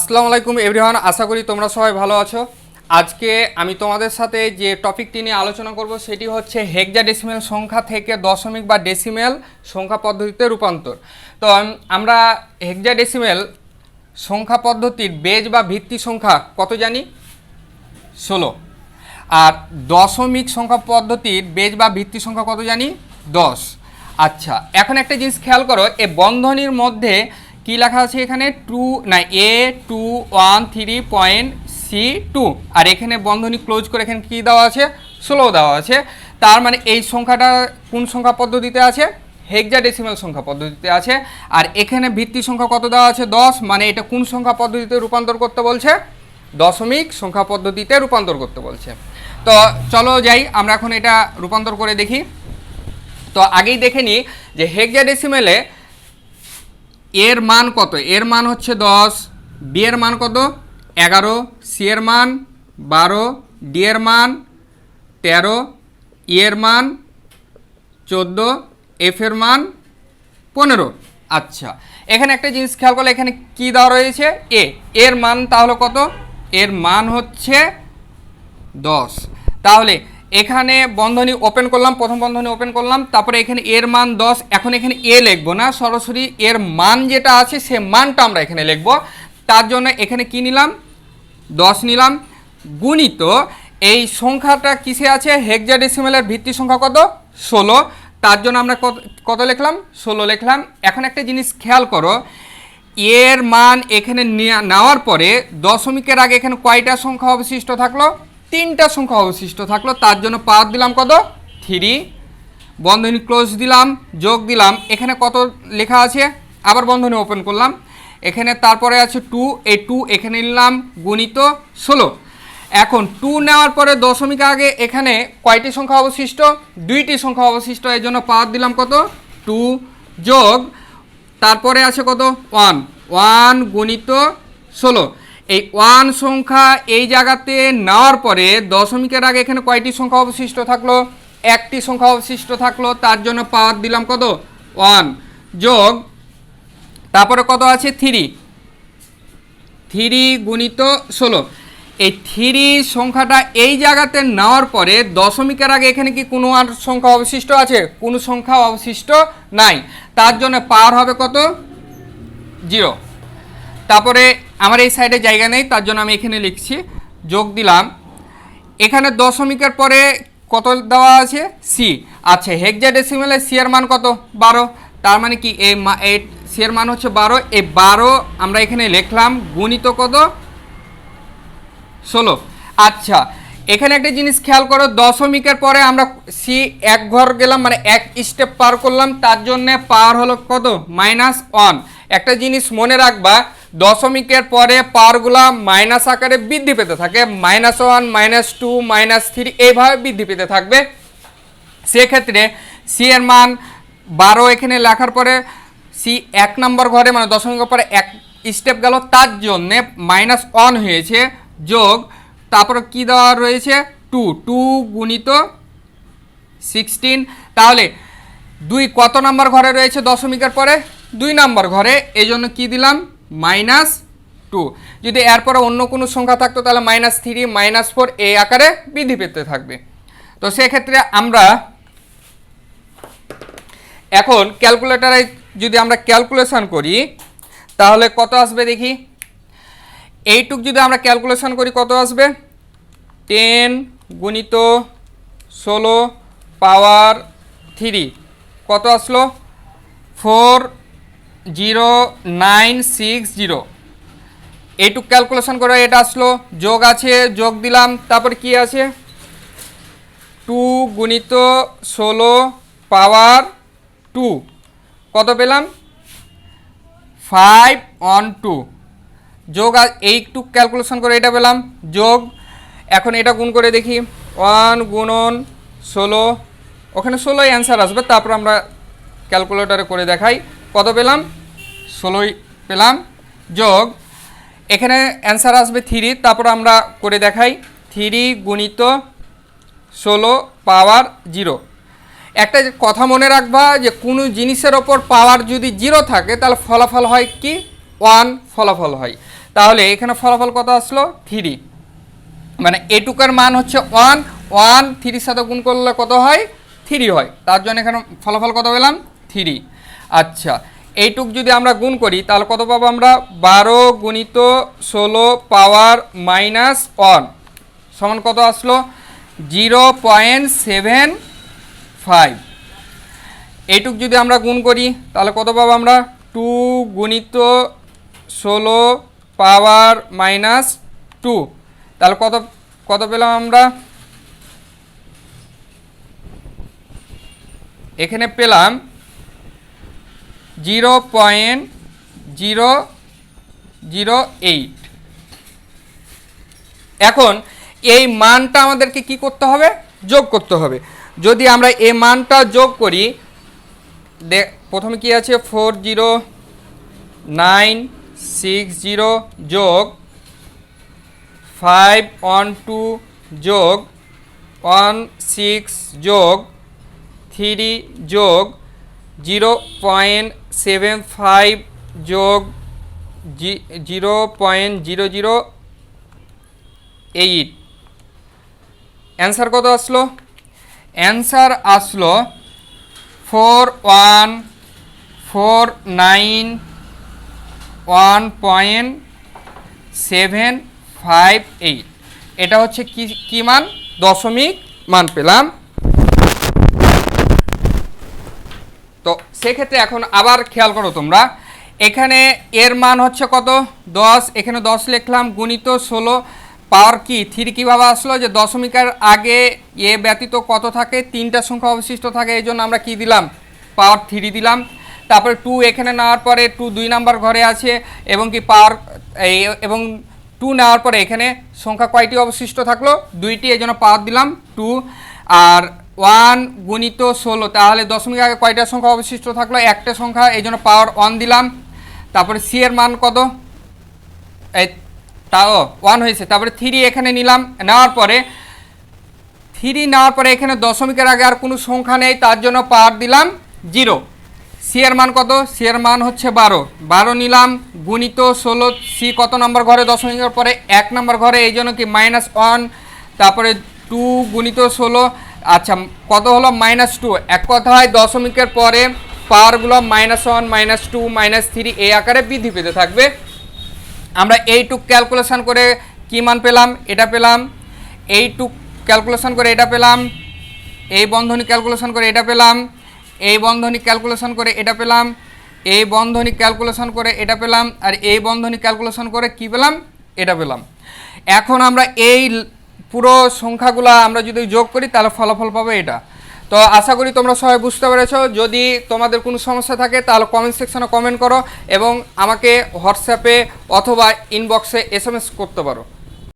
আসসালামু আলাইকুম এভরিওয়ান, আশা করি তোমরা সবাই ভালো আছো। আজকে আমি তোমাদের সাথে যে টপিকটি নিয়ে আলোচনা করব সেটি হচ্ছে হেক্সা ডেসিমেল সংখ্যা থেকে দশমিক বা ডেসিমেল সংখ্যা পদ্ধতিতে রূপান্তর। তো আমরা হেক্সা ডেসিমেল সংখ্যা পদ্ধতির বেজ বা ভিত্তি সংখ্যা কত জানি? ষোলো। আর দশমিক সংখ্যা পদ্ধতির বেজ বা ভিত্তি সংখ্যা কত জানি? দশ। আচ্ছা এখন একটা জিনিস খেয়াল করো, এ বন্ধনীর মধ্যে কি লেখা আছে এখানে? টু না A two one three point C two আর এখানে বন্ধনী ক্লোজ করে এখানে কী দেওয়া আছে? ষোলো দেওয়া আছে। তার মানে এই সংখ্যাটা কোন সংখ্যা পদ্ধতিতে আছে? হেক্সা ডেসিমাল সংখ্যা পদ্ধতিতে আছে। আর এখানে ভিত্তি সংখ্যা কত দেওয়া আছে? দশ। মানে এটা কোন সংখ্যা পদ্ধতিতে রূপান্তর করতে বলছে? দশমিক সংখ্যা পদ্ধতিতে রূপান্তর করতে বলছে। তো চলো যাই, আমরা এখন এটা রূপান্তর করে দেখি। তো আগেই দেখে নিই যে হেক্সা ডেসিমেলে এর মান কত? এর মান হচ্ছে দশ, বি এর মান কত? এগারো, সি এর মান বারো, ডি এর মান তেরো, ই এর মান চোদ্দ, এফ এর মান পনেরো। আচ্ছা এখানে একটা জিনিস খেয়াল করলে এখানে কি দেওয়া রয়েছে? এ। এর মান তাহলে কত? এর মান হচ্ছে দশ। তাহলে এখানে বন্ধনী ওপেন করলাম, প্রথম বন্ধনী ওপেন করলাম, তারপরে এখানে এর মান দশ, এখন এখানে এ লিখব না, সরাসরি এর মান যেটা আছে সে মানটা আমরা এখানে লিখব। তার জন্য এখানে কি নিলাম? দশ নিলাম। গুণিত এই সংখ্যাটা কিসে আছে? হেক্সাডেসিমেলের ভিত্তি সংখ্যা কত? ষোলো। তার জন্য আমরা কত লিখলাম? ষোলো লিখলাম। এখন একটা জিনিস খেয়াল করো, এর মান এখানে নেওয়ার পরে দশমিকের আগে এখানে কয়টা সংখ্যা অবশিষ্ট থাকল? তিনটা সংখ্যা অবশিষ্ট থাকল, তার জন্য পাওয়ার দিলাম কত? থ্রি। বন্ধনী ক্লোজ দিলাম, যোগ দিলাম, এখানে কত লেখা আছে? আবার বন্ধনী ওপেন করলাম, এখানে তারপরে আছে টু এই টু এখানে নিলাম, গুণিত ষোলো। এখন টু নেওয়ার পরে দশমিক আগে এখানে কয়টি সংখ্যা অবশিষ্ট? দুইটি সংখ্যা অবশিষ্ট এই জন্য পাওয়ার দিলাম কত? টু যোগ, তারপরে আছে কত? ওয়ান ওয়ান গুণিত ষোলো। এই ওয়ান সংখ্যা এই জায়গাতে নেওয়ার পরে দশমিকের আগে এখানে কয়টি সংখ্যা অবশিষ্ট থাকল? একটি সংখ্যা অবশিষ্ট থাকল, তার জন্য পাওয়ার দিলাম কত? ওয়ান যোগ, তারপরে কত আছে? থ্রি থ্রি গুণিত ষোলো। এই থ্রি সংখ্যাটা এই জায়গাতে নেওয়ার পরে দশমিকের আগে এখানে কি কোনো আর সংখ্যা অবশিষ্ট আছে? কোনো সংখ্যা অবশিষ্ট নাই। তার জন্য পাওয়ার হবে কত? জিরো তারপরে আমার এই সাইডে জায়গা নেই, তার জন্য আমি এখানে লিখছি, যোগ দিলাম। এখানে দশমিকের পরে কত দেওয়া আছে? সি আচ্ছা হেক্সা ডেসিমেলে সি এর মান কত? বারো। তার মানে কি? এই সি এর মান হচ্ছে বারো। এই বারো আমরা এখানে লিখলাম, গুণিত কত? ষোলো। আচ্ছা এখানে একটা জিনিস খেয়াল করো, দশমিকের পরে আমরা সি এক ঘর গেলাম মানে এক স্টেপ পার করলাম, তার জন্যে পার হলো কত? মাইনাস ওয়ান একটা জিনিস মনে রাখবা দশমিকের পরে পাওয়ারগুলা মাইনাস আকারে বৃদ্ধি পেতে থাকে, minus one, minus two, minus three এইভাবে বৃদ্ধি পেতে থাকবে। সেক্ষেত্রে সি এর মান বারো এখানে লেখার পরে সি এক নম্বর ঘরে মানে দশমিকের পরে এক স্টেপ গেল, তার জন্যে মাইনাস ওয়ান হয়েছে যোগ, তারপরে কি দেওয়া রয়েছে? টু টু গুণিত সিক্সটিন। তাহলে দুই কত নাম্বার ঘরে রয়েছে দশমিকের পরে? দুই নম্বর ঘরে এই জন্য কী দিলাম? Minus two. যদি এরপরে অন্য কোনো সংখ্যা থাকতো, তাহলে মাইনাস থ্রি, মাইনাস ফোর এই আকারে বৃদ্ধি পেতে থাকবে। তো সেক্ষেত্রে আমরা এখন ক্যালকুলেটারে যদি আমরা ক্যালকুলেশন করি, তাহলে কত আসবে দেখি? এইটুক যদি আমরা ক্যালকুলেশন করি, কত আসবে? টেন গুণিত ষোলো পাওয়ার থ্রি। কত আসলো? Four zero nine six zero. এইটুক ক্যালকুলেশন করে এটা আসলো, যোগ আছে, যোগ দিলাম, তারপর কি আছে? টু গুণিত ষোলো পাওয়ার টু। কত পেলাম? Five on two. যোগ আর এইটু ক্যালকুলেশন করে এটা পেলাম, যোগ। এখন এটা গুণ করে দেখি, ওয়ান গুণন ষোলো। ওখানে ষোলোই অ্যান্সার আসবে, তারপর আমরা ক্যালকুলেটরে করে দেখাই। কত পেলাম? ষোলোই পেলাম। যোগ। এখানে অ্যান্সার আসবে থ্রি তারপর আমরা করে দেখাই। থ্রি গুণিত ষোলো পাওয়ার জিরো একটা কথা মনে রাখবা যে কোনো জিনিসের ওপর পাওয়ার যদি জিরো থাকে, তাহলে ফলাফল হয় কি? ওয়ান ফলাফল হয়। তাহলে এখানে ফলাফল কত আসলো? থ্রি মানে এটুকার মান হচ্ছে ওয়ান ওয়ান থ্রির সাথে গুণ করলে কত হয়? থ্রি হয়। তার জন্য এখানে ফলাফল কত পেলাম? থ্রি আচ্ছা এইটুক যদি আমরা গুণ করি, তাহলে কত পাবো আমরা? বারো গুণিত ষোলো পাওয়ার মাইনাস ওয়ান। সমান কত আসলো? Zero point seven five. এইটুক যদি আমরা গুণ করি, তাহলে কত পাবো আমরা? টু গুণিত ষোলো পাওয়ার মাইনাস টু। তাহলে কত কত পেলাম আমরা? এখানে পেলাম zero point zero zero eight. এখন এই মানটা আমাদেরকে কি করতে হবে? যোগ করতে হবে। যদি আমরা এই মানটা যোগ করি প্রথমে কি আছে? Four zero nine six zero যোগ ফাইভ ওয়ান টু যোগ ওয়ান সিক্স যোগ থ্রি যোগ জিরো পয়েন্ট সেভেন ফাইভ যোগ zero point zero zero eight answer কত আসলো? অ্যান্সার আসলো four one four nine one point seven five eight এটা হচ্ছে কি কি মান? দশমিক মান পেলাম। তো সেক্ষেত্রে এখন আবার খেয়াল করো তোমরা। এখানে এর মান হচ্ছে কত? দশ। এখানে দশ লিখলাম, গুণিত ষোলো। পাওয়ার কি? থ্রি কীভাবে আসলো? যে দশমিকের আগে এ ব্যতীত কত থাকে? তিনটা সংখ্যা অবশিষ্ট থাকে, এই জন্য আমরা কি দিলাম? পাওয়ার থ্রি দিলাম। তারপরে টু এখানে নেওয়ার পরে টু দুই নাম্বার ঘরে আছে, এবং কি পাওয়ার এবং টু নেওয়ার পরে এখানে সংখ্যা কয়টি অবশিষ্ট থাকল? দুইটি, এই জন্য পাওয়ার দিলাম টু। আর ওয়ান গুণিত ষোলো। তাহলে দশমিক আগে কয়টা সংখ্যা অবশিষ্ট থাকল? একটা সংখ্যা, এই জন্য পাওয়ার ওয়ান দিলাম। তারপরে সি এর মান কত? এই তাও ওয়ান হয়েছে। তারপরে থ্রি এখানে নিলাম। নেওয়ার পরে থ্রি নেওয়ার পরে এখানে দশমিকের আগে আর কোনো সংখ্যা নেই, তার জন্য পাওয়ার দিলাম জিরো সি এর মান কত? সি এর মান হচ্ছে বারো। বারো নিলাম, গুণিত ষোলো। সি কত নম্বর ঘরে? দশমিকের পরে এক নম্বর ঘরে, এই জন্য কি মাইনাস ওয়ান তারপরে টু গুণিত ষোলো। আচ্ছা কত হলো? Minus two. এক কথায় দশমিকের পরে পাওয়ারগুলো minus one, minus two, minus three এই আকারে বৃদ্ধি পেতে থাকবে। আমরা এইটুক ক্যালকুলেশন করে কি মান পেলাম? এটা পেলাম। এইটুক ক্যালকুলেশন করে এটা পেলাম। এই বন্ধনী ক্যালকুলেশন করে এটা পেলাম। এই বন্ধনী ক্যালকুলেশন করে এটা পেলাম। এই বন্ধনী ক্যালকুলেশন করে এটা পেলাম। আর এই বন্ধনী ক্যালকুলেশন করে কি পেলাম? এটা পেলাম। এখন আমরা এই পুরো সংখ্যাগুলো আমরা যদি যোগ করি, তাহলে ফলাফল পাবে এটা। তো আশা করি তোমরা সবাই বুঝতে পেরেছ। যদি তোমাদের কোনো সমস্যা থাকে, তাহলে কমেন্ট সেকশনে কমেন্ট করো এবং আমাকে হোয়াটসঅ্যাপে অথবা ইনবক্সে এস করতে পারো।